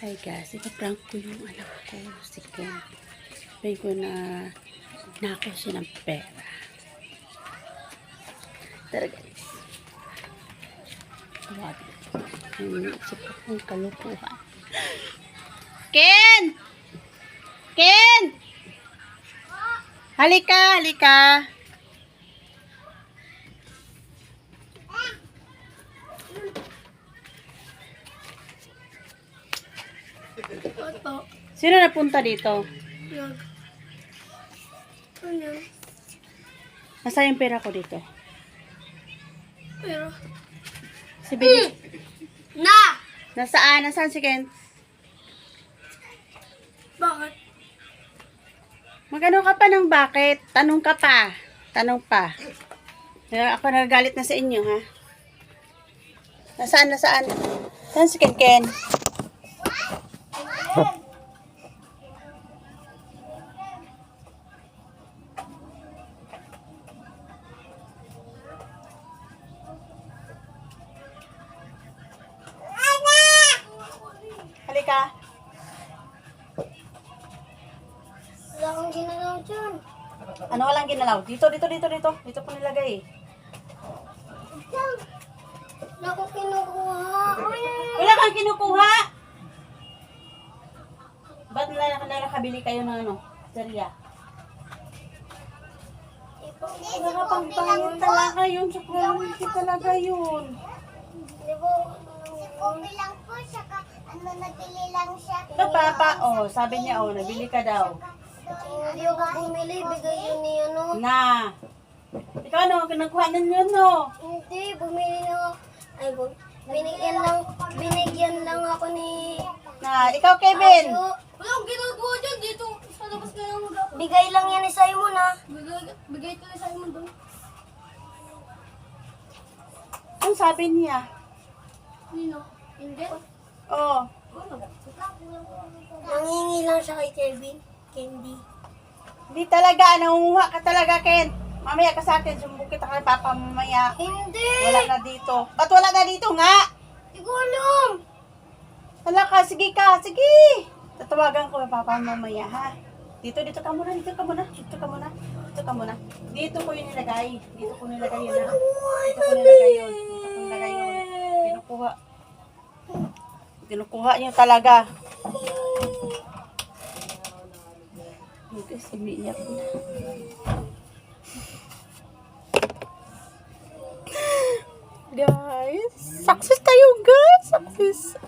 Hi guys, ipaprank ko yung anak ko, si Ken. Sabihin ko na nakaw siya ng pera. Tara guys. Tawabi. Yung isip ko kung kalupuhan. Ken! Ken! Halika, halika. Oto. Sino napunta dito? Yan. Ano? Nasaan yung pera ko dito? Pero, Si Billy. na! Nasaan? Nasaan si Ken? Bakit? Magano ka pa ng bakit? Tanong ka pa. Tanong pa. Kaya ako nagagalit na sa inyo, ha? Nasaan, nasaan? Saan si Ken Ken? Halika. Wala akong ginagawa dyan. Ano walang ginalaw? Dito, dito, dito, dito. Dito po nilagay. Yan. Wala akong kinukuha. Wala kang kinukuha! Ba't nila nakabili kayo ng ano? Sarya? Nakapagpahit talaga yun. Sa quality talaga yun. Di ba? Kopi lang po, saka ano, nabili lang siya. Ito papa, oh, sabi niya, oh, nabili ka daw. Hindi ako bumili. Bigay yun ni ano. Na. Ikaw ano, kinukuha nun yun, no? Hindi, bumili na ako. Ay, bu- binigyan lang, binigyan lang ako ni... Na, ikaw Kevin. Ayo. Wala akong ginagawa dyan. Dito, sa labas ka lang mag Bigay lang yan ni Simon, ha? Bigay, bigay ito ni Simon doon. Ang sabi niya? Nino? Hindi. Oh, Nangingi lang siya kay Kevin. Candy. hindi talaga, nangunguha ka talaga, Ken. Mamaya ka sa akin, sumbong kita kay Papa mamaya. Hindi! Wala na dito. Ba't wala na dito nga? Hindi ko alam! Hala ka, sige ka, sige. Tatawagan ko kay Papa mamaya, ha? Dito, dito ka muna, dito ka muna, dito ka muna, dito ka muna. Dito ko yung nilagay. Dito ko nilagay yun, ha? Dito ko nilagay yun. Dito ko nilagay yun. Kinukuha. Kinukuha niyo talaga. Guys, umiiyak na. Guys, success tayo guys! Success!